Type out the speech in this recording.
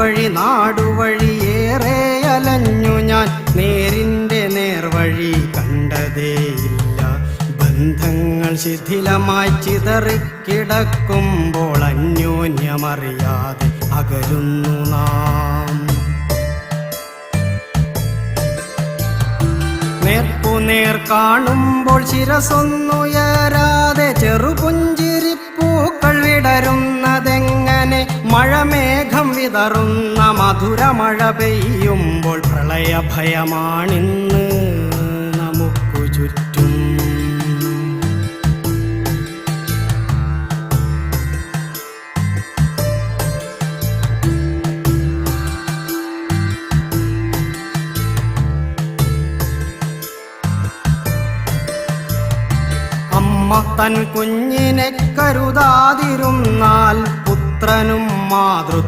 നാടുവഴി നാടുവഴി ഏറെ അലഞ്ഞു ഞാൻ നേരിന്റെ നേർവഴി കണ്ടതേയില്ല. ബന്ധങ്ങൾ ശിഥിലമായി ചിതറിക്കിടക്കുമ്പോൾ അന്യോന്യമറിയാതെ അകലുന്നു നാം. നേർപ്പുനേർ കാണുമ്പോൾ ശിരസൊന്നുയരാതെ മഴമേഘം വിതറുന്ന മധുരമഴ പെയ്യുമ്പോൾ പ്രളയഭയമാണിന്ന് നമുക്കു ചുറ്റും. അമ്മ തൻ കുഞ്ഞിനെ കരുതാതിരുന്നാൽ പുത്രനും മാതൃ